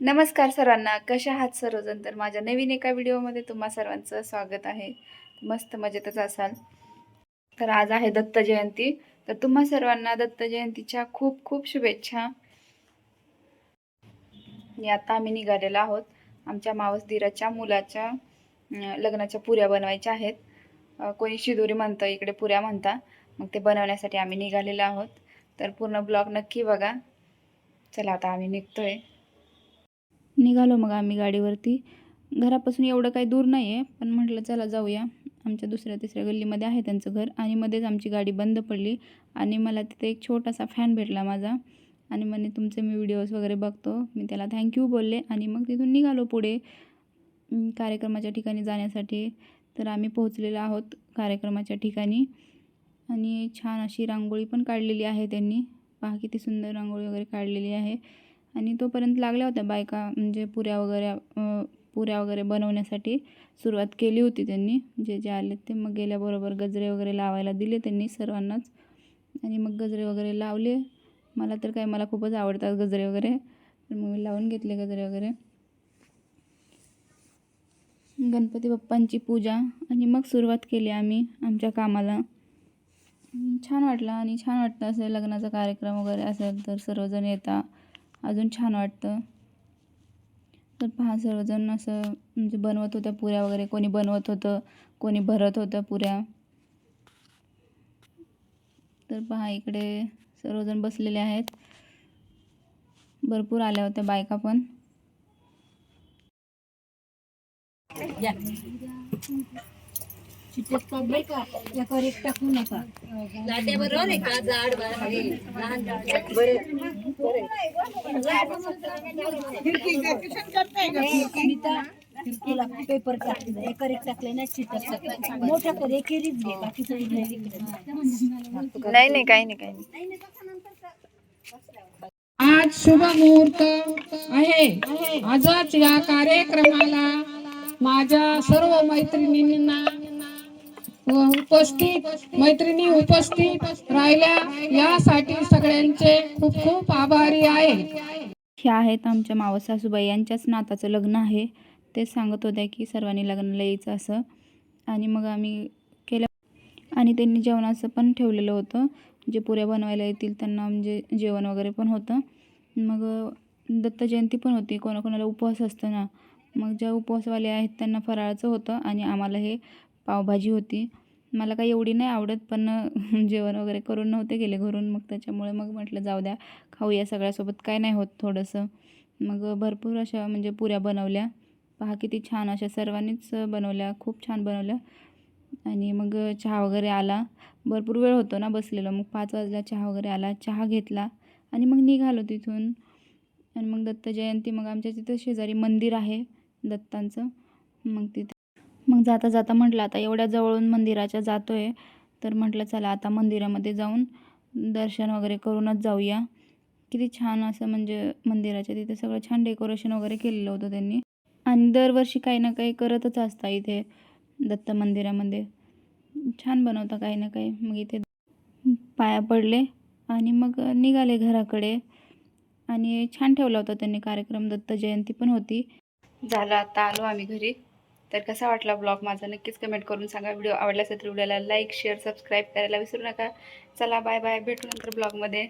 नमस्कार सर्वांना कशा आहात सर्वजण? तर माझ्या नवीन एका व्हिडिओमध्ये तुम्हा सर्वांचं स्वागत आहे. मस्त मजेतच असाल. तर आज आहे दत्त जयंती. तर तुम्हा सर्वांना दत्त जयंतीच्या खूप खूप शुभेच्छा. आता आम्ही निघालेलो आहोत आमच्या मावसदिराच्या मुलाच्या लग्नाच्या पुऱ्या बनवायच्या आहेत. कोणी शिदोरी म्हणतं इकडे पुऱ्या म्हणता. मग ते बनवण्यासाठी आम्ही निघालेलो आहोत. तर पूर्ण ब्लॉग नक्की बघा. चला आता आम्ही निघतोय. निघालो मग आम्ही गाडीवरती. घरापासून एवढं काही दूर नाही आहे पण म्हटलं चला जाऊया. आमच्या दुसऱ्या तिसऱ्या गल्लीमध्ये आहे त्यांचं घर आणि मध्येच आमची गाडी बंद पडली आणि मला तिथे एक छोटासा फॅन भेटला माझा. आणि म्हणे तुमचे मी व्हिडिओज वगैरे बघतो. मी त्याला थँक्यू बोलले आणि मग तिथून निघालो पुढे. कार्यक्रमाच्या ठिकाणी जाण्यासाठी. तर आम्ही पोहोचलेलो आहोत कार्यक्रमाच्या ठिकाणी. आणि छान अशी रांगोळी पण काढलेली आहे त्यांनी. पहा किती सुंदर रांगोळी वगैरे काढलेली आहे. आणि तोपर्यंत लागल्या होत्या बायका म्हणजे पुऱ्या वगैरे पुऱ्या वगैरे बनवण्यासाठी सुरुवात केली होती त्यांनी. जे जे आले ते मग गेल्याबरोबर गजरे वगैरे लावायला दिले त्यांनी सर्वांनाच. आणि मग गजरे वगैरे लावले. मला तर काय मला खूपच आवडतात गजरे वगैरे. तर मग मी लावून घेतले गजरे वगैरे. गणपती बाप्पांची पूजा आणि मग सुरुवात केली आम्ही आमच्या कामाला. छान वाटलं आणि छान वाटतं असं लग्नाचा कार्यक्रम वगैरे असेल तर सर्वजण येतात अजून छान वाटतं. तर पहा सर्वजण असं म्हणजे बनवत होत्या पुऱ्या वगैरे. कोणी बनवत होतं कोणी भरत होतं पुऱ्या. तर पहा इकडे सर्वजण बसलेले आहेत. भरपूर आल्या होत्या बायका पण. का? एक टाकू नका. पेपर टाकले एकर एक टाकले ना चिट्ट्यात मोठा कर एकेरीच घे. इकडे. नाही नाही काही नाही काही नाही. आज शुभ मुहूर्त आहे. आजच या कार्यक्रमाला माझ्या सर्व मैत्रिणींना उपस्थित मैत्रिणी उपस्थित राहिल्या. यासाठी सगळ्यांचे खूप खूप आभारी आहे. ह्या आहेत आमच्या मावस सासूबाई. यांच्याच नाताचं लग्न आहे. ते सांगत होत्या की सर्वांनी लग्नाला यायचं असं. आणि मग आम्ही केलं. आणि त्यांनी जेवणाचं पण ठेवलेलं होतं. जे पुऱ्या बनवायला येतील त्यांना म्हणजे जेवण वगैरे पण होतं. मग दत्त जयंती पण होती. कोणाकोणाला उपवास असतो ना. मग ज्या उपवासवाले आहेत त्यांना फराळाचं होतं. आणि आम्हाला हे पावभाजी होती. मला काही एवढी नाही आवडत पण जेवण वगैरे करून नव्हते गेले घरून. मग त्याच्यामुळे मग म्हटलं जाऊ द्या खाऊया सगळ्यासोबत. काय नाही होत थोडंसं. मग भरपूर अशा म्हणजे पुऱ्या बनवल्या. पहा किती छान अशा सर्वांनीच बनवल्या खूप छान बनवल्या. आणि मग चहा वगैरे आला. भरपूर वेळ होतो ना बसलेलो. मग पाच वाजला चहा वगैरे आला चहा घेतला आणि मग निघालो तिथून. आणि मग दत्त जयंती मग आमच्या तिथं शेजारी मंदिर आहे दत्तांचं. मग तिथे जाता जाता म्हटलं आता एवढ्या जवळून मंदिराच्या जातो आहे तर म्हटलं चला आता मंदिरामध्ये जाऊन दर्शन वगैरे करूनच जाऊया. किती छान असं म्हणजे मंदिराच्या तिथे सगळं छान डेकोरेशन वगैरे केलेलं होतं त्यांनी. आणि दरवर्षी काही ना काही करतच असता इथे दत्त मंदिरामध्ये. छान बनवता काही ना काही. मग इथे पाया पडले आणि मग निघाले घराकडे. आणि छान ठेवला होता त्यांनी कार्यक्रम. दत्त जयंती पण होती. झालं आता आलो आम्ही घरी. तर कसा वाटला ब्लॉग माझा? नक्कीच कमेंट करून सांगा. व्हिडिओ आवडला असेल तर व्हिडिओला लाईक शेअर सबस्क्राईब करायला विसरू नका. चला बाय बाय भेटू नंतर ब्लॉगमध्ये.